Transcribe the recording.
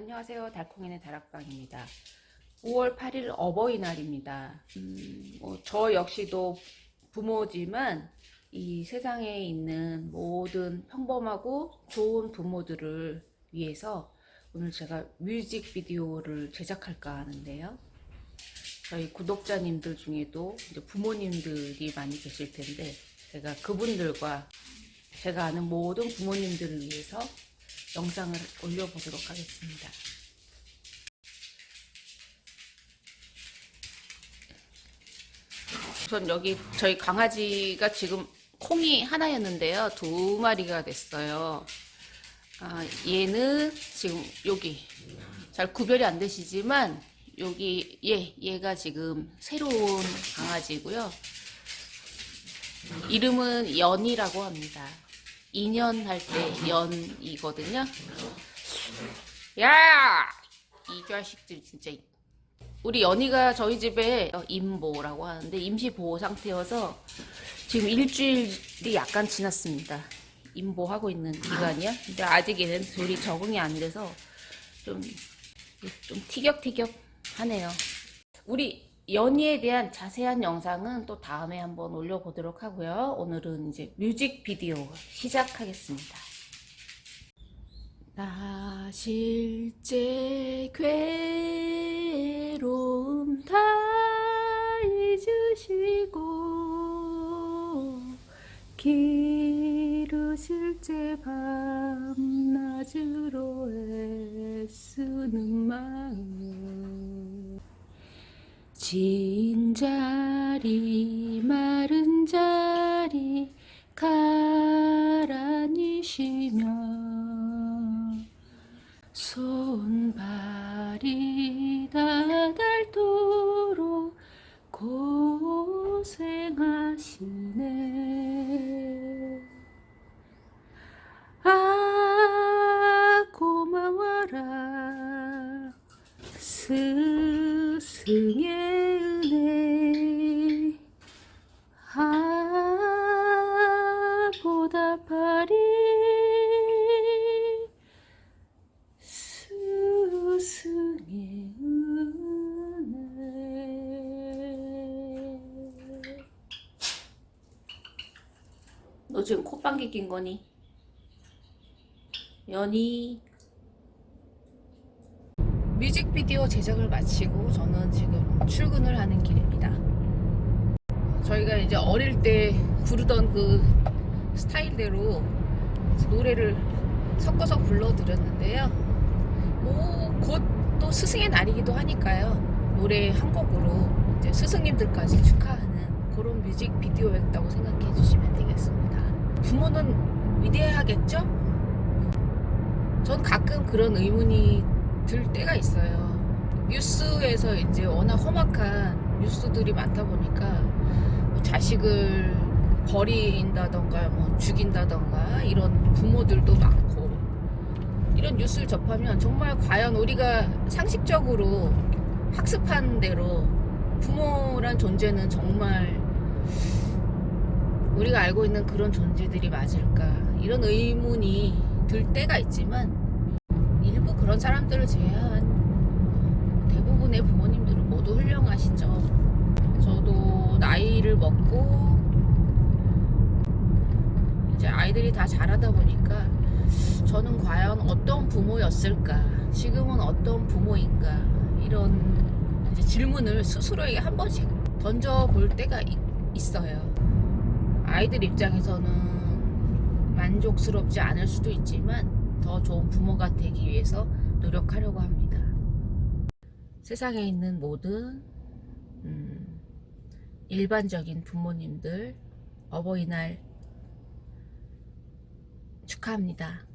안녕하세요. 달콩이네 다락방입니다. 5월 8일 어버이날입니다. 음, 뭐 저 역시도 부모지만 이 세상에 있는 모든 평범하고 좋은 부모들을 위해서 오늘 제가 뮤직비디오를 제작할까 하는데요. 저희 구독자님들 중에도 이제 부모님들이 많이 계실 텐데 제가 그분들과 제가 아는 모든 부모님들을 위해서 영상을 올려보도록 하겠습니다. 우선 여기 저희 강아지가 지금 콩이 하나였는데요. 두 마리가 됐어요. 아, 얘는 지금 여기 잘 구별이 안 되시지만 여기 얘 얘가 지금 새로운 강아지고요. 이름은 연이라고 합니다. 2년 할 때 연이거든요. 야! 이 자식들 진짜. 우리 연이가 저희 집에 임보라고 하는데 임시 보호 상태여서 지금 일주일이 약간 지났습니다. 임보하고 있는 기간이야. 근데 아직 얘는 둘이 적응이 안 돼서 좀, 좀 티격태격 하네요. 우리 연희에 대한 자세한 영상은 또 다음에 한번 올려보도록 하고요. 오늘은 이제 뮤직비디오 시작하겠습니다. 나 실제 괴로움 다 잊으시고 기르실 제 밤낮으로 애쓰는 마음 진 자리 마른 자리 가라니 시며 손발이 다 닳도록 고생하시네. 아 고마워라. 스승의 지금 콧방귀 낀 거니? 연희 뮤직비디오 제작을 마치고 저는 지금 출근을 하는 길입니다. 저희가 이제 어릴 때 부르던 그 스타일대로 노래를 섞어서 불러드렸는데요. 뭐곧 또 스승의 날이기도 하니까요. 노래 한 곡으로 이제 스승님들까지 축하하는 그런 뮤직비디오였다고 생각해 주시면 되겠습니다. 부모는 위대하겠죠? 전 가끔 그런 의문이 들 때가 있어요. 뉴스에서 이제 워낙 험악한 뉴스들이 많다 보니까 뭐 자식을 버린다던가 뭐 죽인다던가 이런 부모들도 많고 이런 뉴스를 접하면 정말 과연 우리가 상식적으로 학습한 대로 부모란 존재는 정말 우리가 알고 있는 그런 존재들이 맞을까 이런 의문이 들 때가 있지만 일부 그런 사람들을 제외한 대부분의 부모님들은 모두 훌륭하시죠. 저도 나이를 먹고 이제 아이들이 다 자라다 보니까 저는 과연 어떤 부모였을까? 지금은 어떤 부모인가? 이런 질문을 스스로에게 한 번씩 던져볼 때가 이- 있어요. 아이들 입장에서는 만족스럽지 않을 수도 있지만 더 좋은 부모가 되기 위해서 노력하려고 합니다. 세상에 있는 모든 음, 일반적인 부모님들 어버이날 축하합니다.